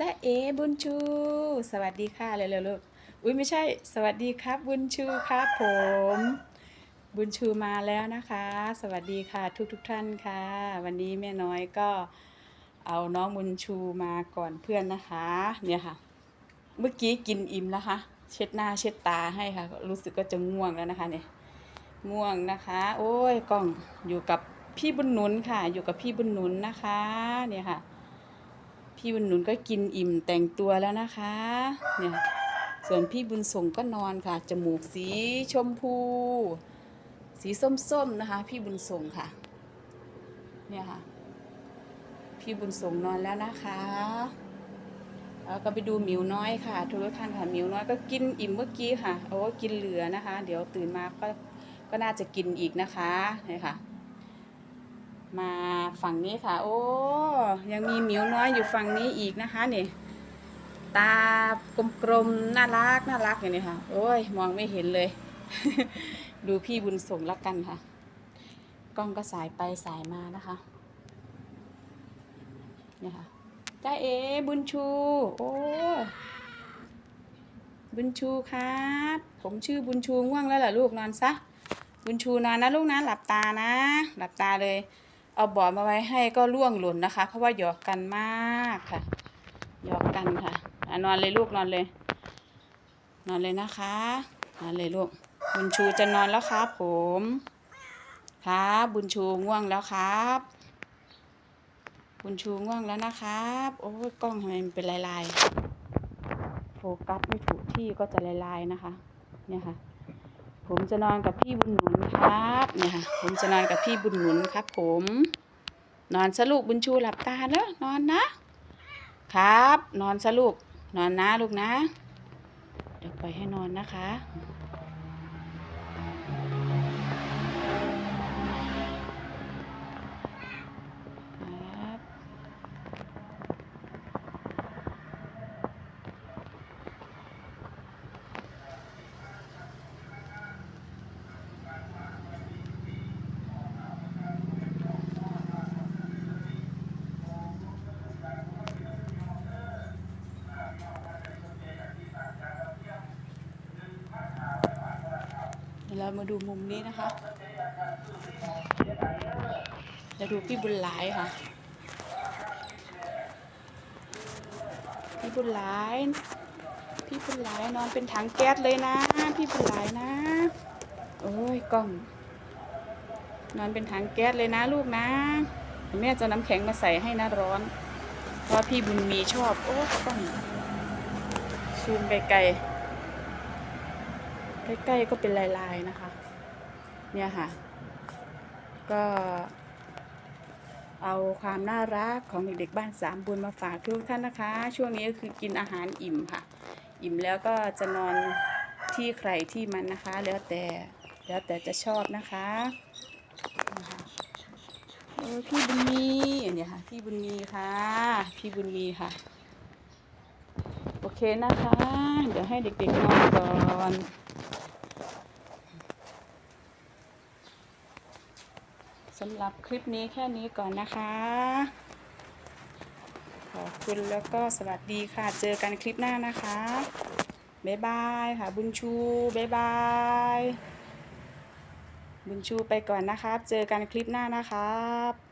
จ้าเอบุญชู สวัสดีค่ะเร็วๆลูกอุ้ยไม่ใช่ สวัสดีครับ บุญชูครับผม บุญชูมาแล้วนะคะ สวัสดีค่ะทุกๆท่านค่ะ วันนี้แม่น้อยก็เอาน้องบุญชูมาก่อนเพื่อนนะคะ เนี่ยค่ะ เมื่อกี้กินอิ่มแล้วค่ะ เช็ดหน้าเช็ดตาให้ค่ะ รู้สึกก็จะง่วงแล้วนะคะเนี่ยง่วงนะคะ โอ้ยกล้องอยู่กับพี่บุญนุนค่ะ อยู่กับพี่บุญนุนนะคะ เนี่ยค่ะ พี่บุญหนุนก็กินอิ่มแต่งตัวแล้วนะคะเนี่ยส่วนพี่บุญส่งก็นอนค่ะ จมูกสีชมพู สีส้มๆนะคะ พี่บุญส่งค่ะ เนี่ยค่ะ พี่บุญส่งนอนแล้วนะคะแล้วก็ไปดูหมิวน้อยค่ะทุกท่านค่ะหมิวน้อยก็กินอิ่มเมื่อกี้ค่ะโอ้กินเหลือนะคะ เดี๋ยวตื่นมาก็ก็น่าจะกินอีกนะคะเนี่ยค่ะ มาฝั่งนี้ค่ะ โอ้ยังมีหมิวน้อยอยู่ฝั่งนี้อีกนะคะนี่ตากลมๆน่ารักน่ารักอย่างนี้ค่ะ โอ้ยมองไม่เห็นเลย ดูพี่บุญส่งละกันค่ะ กล้องก็สายไปสายมานะคะเนี่ยค่ะจ้าเอบุญชู โอ้บุญชูครับ ผมชื่อบุญชูง่วงแล้วเหรอลูกนอนซะ บุญชูนอนนะลูกนะหลับตานะ หลับตาเลย เอาบอดมาไว้ให้ก็ล่วงหล่นนะคะ เพราะว่าหยอกกันมากค่ะ หยอกกันค่ะอนอนเลยลูกนอนเลย นอนเลยนะคะ นอนเลยลูก บุญชูจะนอนแล้วครับผม ครับบุญชูง่วงแล้วครับ บุญชูง่วงแล้วนะครับ โอ้ยกล้องทำไมมันเป็นลายๆ โฟกัสไม่ถูกที่ก็จะลายๆนะคะ เนี่ยค่ะ ผมจะนอนกับพี่บุญหนุนครับเนี่ยค่ะผมจะนอนกับพี่บุญหนุนครับ ผม นอนสลูกบุญชูหลับตาเนอะนอนนะ ครับ นอนสลูกนอนนะลูกนะ เดี๋ยวปล่อยให้นอนนะคะ ครับ เดี๋ยวเรามาดูมุมนี้นะคะจะดูพี่บุญหลายค่ะ พี่บุญหลาย พี่บุญหลายนอนเป็นถังแก๊สเลยนะ พี่บุญหลายนะ โอ้ยกล้อง นอนเป็นถังแก๊สเลยนะลูกนะแม่จะน้ำแข็งมาใส่ให้นะร้อน เพราะพี่บุญมีชอบ โอ้ยกล้องซูมไกลๆ ใกล้ๆก็เป็นลายๆนะคะ เนี่ยค่ะ ก็เอาความน่ารักของเด็กๆบ้านสามบุญมาฝากทุกท่านนะคะ ช่วงนี้ก็คือกินอาหารอิ่มค่ะ อิ่มแล้วก็จะนอนที่ใครที่มันนะคะ แล้วแต่แล้วแต่จะชอบนะคะโอ้พี่บุญมีเนี่ยค่ะ พี่บุญมีค่ะ พี่บุญมีค่ะ โอเคนะคะ เดี๋ยวให้เด็กๆนอนก่อน สำหรับคลิปนี้แค่นี้ก่อนนะคะ ขอบคุณแล้วก็สวัสดีค่ะ เจอกันคลิปหน้านะคะ บ๊ายบายค่ะ บุญชู บ๊ายบาย บุญชูไปก่อนนะครับ เจอกันคลิปหน้านะครับ